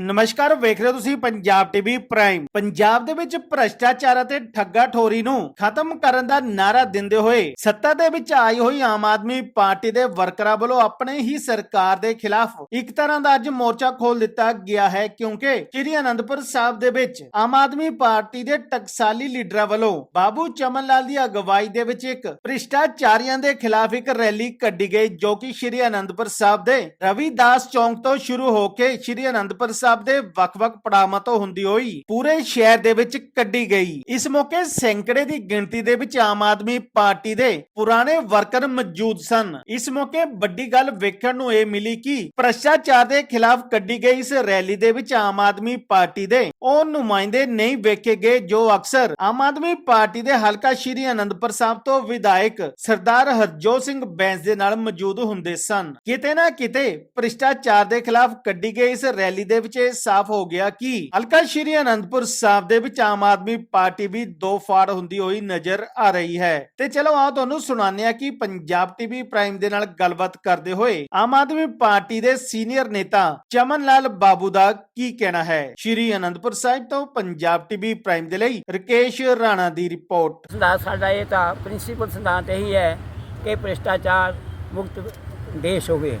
ਨਮਸਕਾਰ, ਵੇਖ ਰਹੇ ਹੋ ਤੁਸੀਂ ਪੰਜਾਬ ਟੀਵੀ ਪ੍ਰਾਈਮ ਪੰਜਾਬ ਦੇ ਵਿੱਚ ਭ੍ਰਸ਼ਟਾਚਾਰ ਅਤੇ ਠੱਗਾ ਠੋਰੀ ਨੂੰ ਖਤਮ ਕਰਨ ਦਾ ਨਾਰਾ ਦਿੰਦੇ ਹੋਏ ਸੱਤਾ ਦੇ ਵਿੱਚ ਆਈ ਹੋਈ ਆਮ ਆਦਮੀ ਪਾਰਟੀ ਦੇ ਵਰਕਰਾਂ ਵੱਲੋਂ ਆਪਣੇ ਹੀ ਸਰਕਾਰ ਦੇ ਖਿਲਾਫ ਇੱਕ ਤਰ੍ਹਾਂ ਦਾ ਅੱਜ ਮੋਰਚਾ ਖੋਲ ਦਿੱਤਾ ਗਿਆ ਹੈ ਕਿਉਂਕਿ ਸ੍ਰੀ ਅਨੰਦਪੁਰ ਸਾਹਿਬ ਦੇ ਵਿੱਚ ਆਮ ਆਦਮੀ ਪਾਰਟੀ ਦੇ ਟਕਸਾਲੀ ਲੀਡਰਾਂ ਵੱਲੋਂ ਬਾਬੂ ਚਮਨ ਲਾਲ ਦੀ ਅਗਵਾਈ ਦੇ ਵਿੱਚ ਇੱਕ ਭ੍ਰਿਸ਼ਟਾਚਾਰੀਆਂ ਦੇ ਖਿਲਾਫ ਇੱਕ ਰੈਲੀ ਕੱਢੀ ਗਈ ਜੋ ਕਿ ਸ੍ਰੀ ਅਨੰਦਪੁਰ ਸਾਹਿਬ ਦੇ ਰਵੀਦਾਸ ਚੌਂਕ ਤੋਂ ਸ਼ੁਰੂ ਹੋ ਕੇ ਸ੍ਰੀ ਅਨੰਦਪੁਰ ਸਾਹਿਬ ਸਾਹਿਬ ਦੇ ਵੱਖ-ਵੱਖ ਪੜਾਵਾਂ ਤੋਂ ਹੁੰਦੀ ਹੋਈ ਪੂਰੇ ਸ਼ਹਿਰ ਦੇ ਵਿੱਚ ਕੱਢੀ ਗਈ। ਇਸ ਮੌਕੇ ਸੈਂਕੜੇ ਦੀ ਗਿਣਤੀ ਦੇ ਵਿੱਚ ਆਮ ਆਦਮੀ ਪਾਰਟੀ ਦੇ ਪੁਰਾਣੇ ਵਰਕਰ ਮੌਜੂਦ ਸਨ। ਇਸ ਮੌਕੇ ਵੱਡੀ ਗੱਲ ਵੇਖਣ ਨੂੰ ਇਹ ਮਿਲੀ ਕਿ ਭ੍ਰਸ਼ਟਾਚਾਰ ਦੇ ਖਿਲਾਫ ਕੱਢੀ ਗਈ ਇਸ ਰੈਲੀ ਦੇ ਵਿੱਚ ਆਮ ਆਦਮੀ ਪਾਰਟੀ ਦੇ ਉਹ ਨੁਮਾਇੰਦੇ ਨਹੀਂ ਵੇਖੇ ਗਏ, ਜੋ ਅਕਸਰ ਆਮ ਆਦਮੀ ਪਾਰਟੀ ਦੇ ਹਲਕਾ ਸ਼੍ਰੀ ਅਨੰਦਪੁਰ ਸਾਹਿਬ ਤੋਂ ਵਿਧਾਇਕ ਸਰਦਾਰ ਹਰਜੋਤ ਸਿੰਘ ਬੈਂਸ ਦੇ ਨਾਲ ਮੌਜੂਦ ਹੁੰਦੇ ਸਨ। ਕਿਤੇ ਨਾ ਕਿਤੇ ਭ੍ਰਿਸ਼ਟਾਚਾਰ ਦੇ ਖਿਲਾਫ ਕੱਢੀ ਗਈ ਇਸ ਰੈਲੀ ਦੇ ਵਿੱਚ ਇਹ ਸਾਫ਼ ਹੋ ਗਿਆ ਕਿ ਹਲਕਾ ਸ਼੍ਰੀ ਅਨੰਦਪੁਰ ਸਾਹਿਬ ਦੇ ਵਿੱਚ ਆਮ ਆਦਮੀ ਪਾਰਟੀ ਵੀ ਦੋ ਫਾੜ ਹੁੰਦੀ ਹੋਈ ਨਜ਼ਰ ਆ ਰਹੀ ਹੈ। ਤੇ ਚਲੋ ਆ ਤੁਹਾਨੂੰ ਸੁਣਾਉਂਦੇ ਆ ਕਿ ਪੰਜਾਬ ਟੀਵੀ ਪ੍ਰਾਈਮ ਦੇ ਨਾਲ ਗੱਲਬਾਤ ਕਰਦੇ ਹੋਏ ਆਮ ਆਦਮੀ ਪਾਰਟੀ ਦੇ ਸੀਨੀਅਰ ਨੇਤਾ ਚਮਨ ਲਾਲ ਬਾਬੂ ਦਾ ਕੀ ਕਹਿਣਾ ਹੈ? ਸ਼੍ਰੀ ਅਨੰਦਪੁਰ ਸਾਹਿਬ ਤੋਂ ਪੰਜਾਬ ਟੀਵੀ ਪ੍ਰਾਈਮ ਦੇ ਲਈ ਰਕੇਸ਼ ਰਾਣਾ ਦੀ ਰਿਪੋਰਟ। ਸਾਡਾ ਇਹ ਤਾਂ ਪ੍ਰਿੰਸੀਪਲ ਸਿਧਾਂਤ ਇਹੀ ਹੈ ਕਿ ਭ੍ਰਿਸ਼ਟਾਚਾਰ ਮੁਕਤ ਦੇਸ਼ ਹੋਵੇ।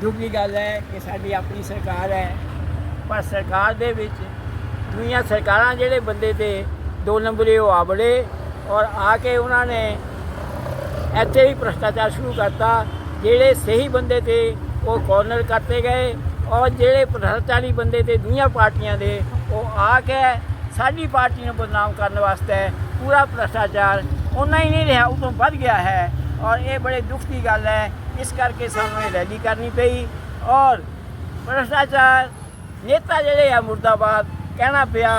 ਦੂਜੀ ਗੱਲ ਹੈ ਕਿ ਸਾਡੀ ਆਪਣੀ ਸਰਕਾਰ ਹੈ, ਪਰ ਸਰਕਾਰ ਦੇ ਵਿੱਚ ਦੁਨੀਆ ਸਰਕਾਰਾਂ ਜਿਹੜੇ ਬੰਦੇ ਤੇ ਦੋ ਨੰਬਰੇ ਉਹ ਆਵੜੇ ਔਰ ਆ ਕੇ ਉਹਨਾਂ ਨੇ ਇੱਥੇ ਹੀ ਭ੍ਰਿਸ਼ਟਾਚਾਰ ਸ਼ੁਰੂ ਕਰਤਾ, ਜਿਹੜੇ ਸਹੀ ਬੰਦੇ ਤੇ ਉਹ ਕਾਰਨਰ ਕਰਤੇ ਗਏ ਔਰ ਜਿਹੜੇ ਭ੍ਰਿਸ਼ਟਾਚਾਰੀ ਬੰਦੇ ਤੇ ਦੁਨੀਆ ਪਾਰਟੀਆਂ ਦੇ ਉਹ ਆ ਕੇ ਸਾਡੀ ਪਾਰਟੀ ਨੂੰ ਬਦਨਾਮ ਕਰਨ ਵਾਸਤੇ ਪੂਰਾ ਭ੍ਰਿਸ਼ਟਾਚਾਰ ਉਹਨਾਂ ਹੀ ਨਹੀਂ ਰਿਹਾ ਉਹ ਤੋਂ ਵੱਧ ਗਿਆ ਹੈ। ਔਰ ਇਹ ਬੜੇ ਦੁੱਖ ਦੀ ਗੱਲ ਹੈ ਇਸ ਕਰਕੇ ਸਾਨੂੰ ਇਹ ਰੈਲੀ ਕਰਨੀ ਪਈ ਔਰ ਭ੍ਰਿਸ਼ਟਾਚਾਰ ਨੇਤਾ ਜਿਹੜੇ ਆ ਮੁਰਦਾਬਾਦ ਕਹਿਣਾ ਪਿਆ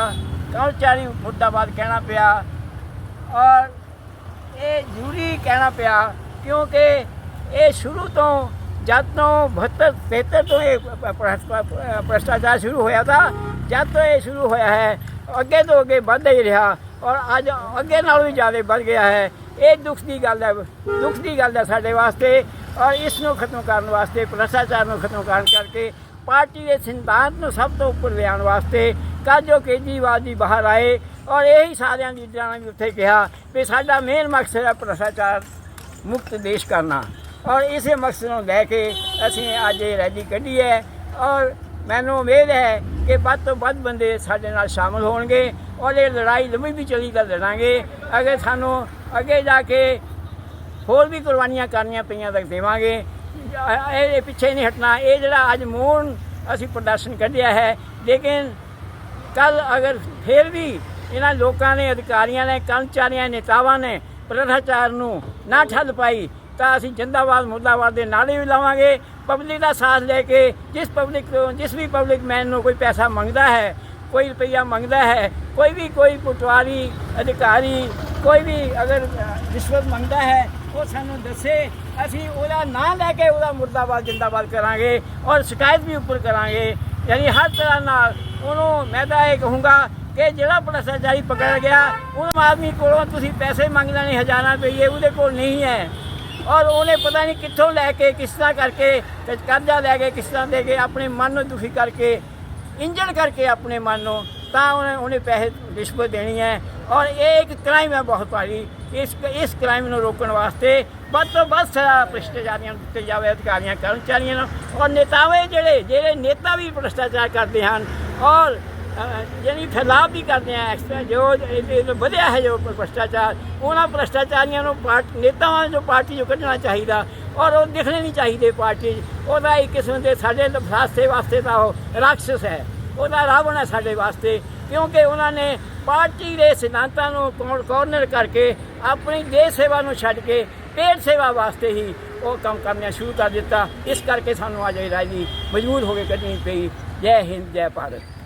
ਕਰਮਚਾਰੀ ਮੁਰਦਾਬਾਦ ਕਹਿਣਾ ਪਿਆ ਔਰ ਇਹ ਜ਼ਰੂਰੀ ਕਹਿਣਾ ਪਿਆ ਕਿਉਂਕਿ ਇਹ ਸ਼ੁਰੂ ਤੋਂ ਜਦ ਤੋਂ 72 73 ਤੋਂ ਇਹ ਪ- ਪ- ਪ- ਭ੍ਰਿਸ਼ਟਾਚਾਰ ਸ਼ੁਰੂ ਹੋਇਆ ਤਾਂ ਜਦ ਤੋਂ ਇਹ ਸ਼ੁਰੂ ਹੋਇਆ ਹੈ ਅੱਗੇ ਤੋਂ ਅੱਗੇ ਵੱਧਦਾ ਹੀ ਰਿਹਾ ਔਰ ਅੱਜ ਅੱਗੇ ਨਾਲੋਂ ਵੀ ਜ਼ਿਆਦਾ ਵੱਧ ਗਿਆ ਹੈ ਇਹ ਦੁੱਖ ਦੀ ਗੱਲ ਹੈ, ਦੁੱਖ ਦੀ ਗੱਲ ਹੈ ਸਾਡੇ ਵਾਸਤੇ ਔਰ ਇਸ ਨੂੰ ਖਤਮ ਕਰਨ ਵਾਸਤੇ, ਭ੍ਰਿਸ਼ਟਾਚਾਰ ਨੂੰ ਖਤਮ ਕਰਨ ਕਰਕੇ ਪਾਰਟੀ ਦੇ ਸਿਧਾਂਤ ਨੂੰ ਸਭ ਤੋਂ ਉੱਪਰ ਲਿਆਉਣ ਵਾਸਤੇ ਕੱਲ੍ਹ ਜੋ ਕੇਜਰੀਵਾਲ ਜੀ ਬਾਹਰ ਆਏ ਔਰ ਇਹੀ ਸਾਰਿਆਂ ਲੀਡਰਾਂ ਨੇ ਵੀ ਉੱਥੇ ਕਿਹਾ ਵੀ ਸਾਡਾ ਮੇਨ ਮਕਸਦ ਹੈ ਭ੍ਰਿਸ਼ਟਾਚਾਰ ਮੁਕਤ ਦੇਸ਼ ਕਰਨਾ ਔਰ ਇਸੇ ਮਕਸਦ ਨੂੰ ਲੈ ਕੇ ਅਸੀਂ ਅੱਜ ਇਹ ਰੈਲੀ ਕੱਢੀ ਹੈ ਔਰ ਮੈਨੂੰ ਉਮੀਦ ਹੈ ਕਿ ਵੱਧ ਤੋਂ ਵੱਧ ਬੰਦੇ ਸਾਡੇ ਨਾਲ ਸ਼ਾਮਲ ਹੋਣਗੇ ਔਰ ਇਹ ਲੜਾਈ ਲੰਮੀ ਵੀ ਚਲੀ ਤਾਂ ਲੜਾਂਗੇ। ਅਗਰ ਸਾਨੂੰ ਅੱਗੇ ਜਾ ਕੇ ਹੋਰ ਵੀ ਕੁਰਬਾਨੀਆਂ ਕਰਨੀਆਂ ਪਈਆਂ ਤਾਂ ਦੇਵਾਂਗੇ। ਇਹ ਪਿੱਛੇ ਨਹੀਂ ਹਟਣਾ। ਇਹ ਜਿਹੜਾ ਅੱਜ ਮੂਨ ਅਸੀਂ ਪ੍ਰਦਰਸ਼ਨ ਕੱਢਿਆ ਹੈ, ਲੇਕਿਨ ਕੱਲ ਅਗਰ ਫਿਰ ਵੀ ਇਹਨਾਂ ਲੋਕਾਂ ਨੇ, ਅਧਿਕਾਰੀਆਂ ਨੇ, ਕਰਮਚਾਰੀਆਂ, ਨੇਤਾਵਾਂ ਨੇ ਭ੍ਰਿਸ਼ਟਾਚਾਰ ਨੂੰ ਨਾ ਠੱਲ ਪਾਈ ਤਾਂ ਅਸੀਂ ਜਿੰਦਾਬਾਦ, ਮੁਰਦਾਬਾਦ ਦੇ ਨਾਰੇ ਵੀ ਲਾਵਾਂਗੇ। ਪਬਲਿਕ ਦਾ ਸਾਥ ਲੈ ਕੇ ਜਿਸ ਪਬਲਿਕ ਤੋਂ ਜਿਸ ਵੀ ਪਬਲਿਕ ਮੈਨ ਨੂੰ ਕੋਈ ਪੈਸਾ ਮੰਗਦਾ ਹੈ, ਕੋਈ ਰੁਪਈਆ ਮੰਗਦਾ ਹੈ, ਕੋਈ ਵੀ ਕੋਈ ਪਟਵਾਰੀ, ਅਧਿਕਾਰੀ, ਕੋਈ ਵੀ ਅਗਰ ਰਿਸ਼ਵਤ ਮੰਗਦਾ ਹੈ, ਉਹ ਸਾਨੂੰ ਦੱਸੇ, ਅਸੀਂ ਉਹਦਾ ਨਾਂ ਲੈ ਕੇ ਉਹਦਾ ਮੁਰਦਾਬਾਦ, ਜਿੰਦਾਬਾਦ ਕਰਾਂਗੇ ਔਰ ਸ਼ਿਕਾਇਤ ਵੀ ਉੱਪਰ ਕਰਾਂਗੇ। ਯਾਨੀ ਹਰ ਤਰ੍ਹਾਂ ਨਾਲ ਉਹਨੂੰ ਮੈਂ ਤਾਂ ਇਹ ਕਹੂੰਗਾ ਕਿ ਜਿਹੜਾ ਭ੍ਰਿਸ਼ਟਾਚਾਰੀ ਪਕੜ ਗਿਆ ਉਹ ਆਦਮੀ ਕੋਲੋਂ ਤੁਸੀਂ ਪੈਸੇ ਮੰਗ ਲੈਣੇ ਹਜ਼ਾਰਾਂ ਰੁਪਏ ਉਹਦੇ ਕੋਲ ਨਹੀਂ ਹੈ। ਔਰ ਉਹਨੇ ਪਤਾ ਨਹੀਂ ਕਿੱਥੋਂ ਲੈ ਕੇ ਕਿਸ ਤਰ੍ਹਾਂ ਕਰਕੇ ਤੇ ਕਰਜ਼ਾ ਲੈ ਕੇ ਕਿਸ ਤਰ੍ਹਾਂ ਦੇ ਕੇ ਆਪਣੇ ਮਨ ਨੂੰ ਦੁਖੀ ਕਰਕੇ, ਇੰਜਣ ਕਰਕੇ ਆਪਣੇ ਮਨ ਨੂੰ, ਤਾਂ ਉਹਨੇ ਉਹਨੇ ਪੈਸੇ ਰਿਸ਼ਵਤ ਦੇਣੀ ਹੈ। ਔਰ ਇਹ ਇੱਕ ਕ੍ਰਾਈਮ ਹੈ ਬਹੁਤ ਭਾਰੀ। ਇਸ ਇਸ ਕ੍ਰਾਈਮ ਨੂੰ ਰੋਕਣ ਵਾਸਤੇ ਵੱਧ ਤੋਂ ਵੱਧ ਸਜ਼ਾ ਭ੍ਰਿਸ਼ਟਾਚਾਰੀਆਂ ਨੂੰ ਦਿੱਤੇ ਜਾਵੇ, ਅਧਿਕਾਰੀਆਂ, ਕਰਮਚਾਰੀਆਂ ਨੂੰ। ਔਰ ਨੇਤਾਵੇ ਜਿਹੜੇ ਜਿਹੜੇ ਨੇਤਾ ਵੀ ਭ੍ਰਿਸ਼ਟਾਚਾਰ ਕਰਦੇ ਹਨ। ਔਰ ਜਿਹੜੀ ਯਾਨੀ ਫੈਲਾਅ ਵੀ ਕਰਦੇ ਆ ਐਕਸਟਰਾ ਜੋ ਇਹ- ਵਧਿਆ ਹੈ ਜੋ ਭ੍ਰਿਸ਼ਟਾਚਾਰ, ਉਹਨਾਂ ਭ੍ਰਿਸ਼ਟਾਚਾਰੀਆਂ ਨੂੰ ਪਾਰਟੀ, ਨੇਤਾਵਾਂ ਨੂੰ ਜੋ ਪਾਰਟੀ ਚੋਂ ਕੱਢਣਾ ਚਾਹੀਦਾ, ਔਰ ਉਹ ਦਿਖਣੇ ਨਹੀਂ ਚਾਹੀਦੇ ਪਾਰਟੀ 'ਚ। ਉਹਦਾ ਇੱਕ ਕਿਸਮ ਦੇ ਸਾਡੇ ਵਾਸਤੇ ਵਾਸਤੇ ਤਾਂ ਉਹ ਰਾਖਸ਼ ਹੈ, ਉਹਦਾ ਰਾਵਣ ਹੈ ਸਾਡੇ ਵਾਸਤੇ, ਕਿਉਂਕਿ ਉਹਨਾਂ ਨੇ ਪਾਰਟੀ ਦੇ ਸਿਧਾਂਤਾਂ ਨੂੰ ਕੋਰਨਰ ਕਰਕੇ ਆਪਣੀ ਦੇਸ਼ ਸੇਵਾ ਨੂੰ ਛੱਡ ਕੇ ਪੇਟ ਸੇਵਾ ਵਾਸਤੇ ਹੀ ਉਹ ਕੰਮ ਕਰਨਾ ਸ਼ੁਰੂ ਕਰ ਦਿੱਤਾ, ਇਸ ਕਰਕੇ ਸਾਨੂੰ ਅੱਜ ਇਹ ਰਾਜੀ ਮਜਬੂਰ ਹੋ ਕੇ ਕੱਢਣੀ ਪਈ, ਜੈ ਹਿੰਦ, ਜੈ ਭਾਰਤ